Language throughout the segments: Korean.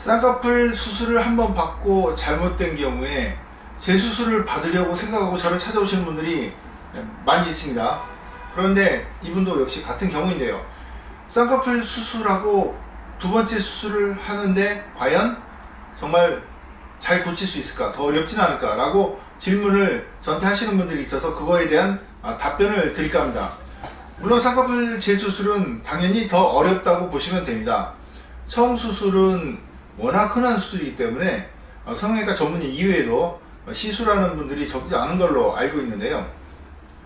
쌍꺼풀 수술을 한번 받고 잘못된 경우에 재수술을 받으려고 생각하고 저를 찾아오시는 분들이 많이 있습니다. 그런데 이분도 역시 같은 경우인데요. 쌍꺼풀 수술하고 두 번째 수술을 하는데 과연 정말 잘 고칠 수 있을까? 더 어렵진 않을까? 라고 질문을 저한테 하시는 분들이 있어서 그거에 대한 아, 답변을 드릴까 합니다. 물론 쌍꺼풀 재수술은 당연히 더 어렵다고 보시면 됩니다. 처음 수술은 워낙 흔한 수술이기 때문에 어, 성형외과 전문의 이외에도 어, 시술하는 분들이 적지 않은 걸로 알고 있는데요.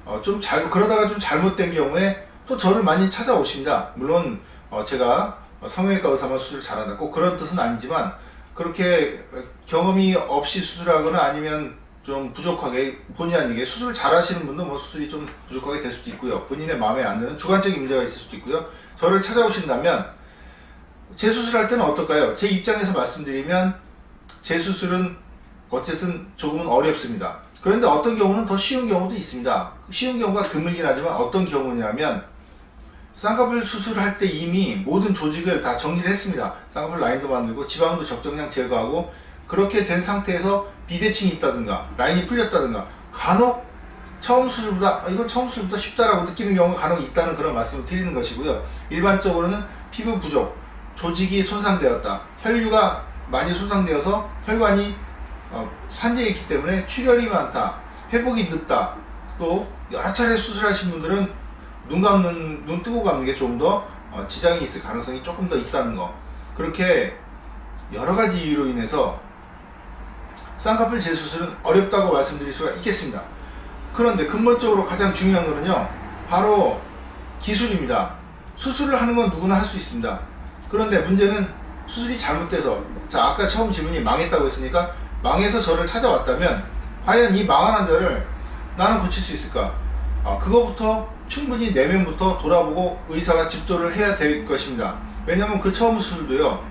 어, 좀 잘, 그러다가 좀 잘못된 경우에 또 저를 많이 찾아오십니다. 물론 어, 제가 어, 성형외과 의사만 수술 잘한다. 꼭 그런 뜻은 아니지만 그렇게 어, 경험이 없이 수술하거나 아니면 좀 부족하게 본의 아니게 수술을 잘 하시는 분도 뭐 수술이 좀 부족하게 될 수도 있고요. 본인의 마음에 안 드는 주관적인 문제가 있을 수도 있고요. 저를 찾아오신다면 재수술할 때는 어떨까요? 제 입장에서 말씀드리면 재수술은 어쨌든 조금은 어렵습니다. 그런데 어떤 경우는 더 쉬운 경우도 있습니다. 쉬운 경우가 드물긴 하지만 어떤 경우냐면 쌍꺼풀 수술할 때 이미 모든 조직을 다 정리를 했습니다. 쌍꺼풀 라인도 만들고 지방도 적정량 제거하고 그렇게 된 상태에서 비대칭이 있다든가 라인이 풀렸다든가 간혹 처음 수술보다 아, 이건 처음 수술보다 쉽다라고 느끼는 경우가 간혹 있다는 그런 말씀을 드리는 것이고요. 일반적으로는 피부 부족, 조직이 손상되었다, 혈류가 많이 손상되어서 혈관이 어, 산재해 있기 때문에 출혈이 많다, 회복이 늦다, 또 여러 차례 수술하신 분들은 눈 감는 눈 뜨고 감는 게 좀더 어, 지장이 있을 가능성이 조금 더 있다는 거. 그렇게 여러 가지 이유로 인해서 쌍꺼풀 재수술은 어렵다고 말씀드릴 수가 있겠습니다. 그런데 근본적으로 가장 중요한 거는요, 바로 기술입니다. 수술을 하는 건 누구나 할 수 있습니다. 그런데 문제는 수술이 잘못돼서, 자, 아까 처음 질문이 망했다고 했으니까, 망해서 저를 찾아왔다면, 과연 이 망한 환자를 나는 고칠 수 있을까? 아, 그거부터 충분히 내면부터 돌아보고 의사가 집도를 해야 될 것입니다. 왜냐면 그 처음 수술도요,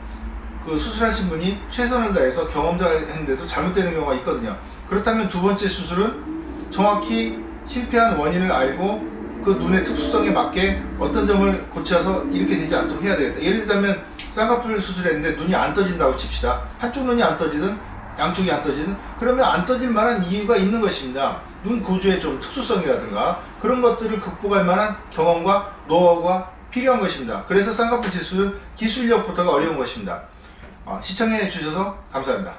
그 수술하신 분이 최선을 다해서 경험자 했는데도 잘못되는 경우가 있거든요. 그렇다면 두 번째 수술은 정확히 실패한 원인을 알고 그 눈의 특수성에 맞게 어떤 점을 고쳐서 이렇게 되지 않도록 해야 되겠다. 예를 들자면 쌍꺼풀 수술했는데 눈이 안 떠진다고 칩시다. 한쪽 눈이 안 떠지든 양쪽이 안 떠지든 그러면 안 떠질 만한 이유가 있는 것입니다. 눈 구조의 좀 특수성이라든가 그런 것들을 극복할 만한 경험과 노하우가 필요한 것입니다. 그래서 쌍꺼풀 재수는 기술력부터가 어려운 것입니다. 어, 시청해 주셔서 감사합니다.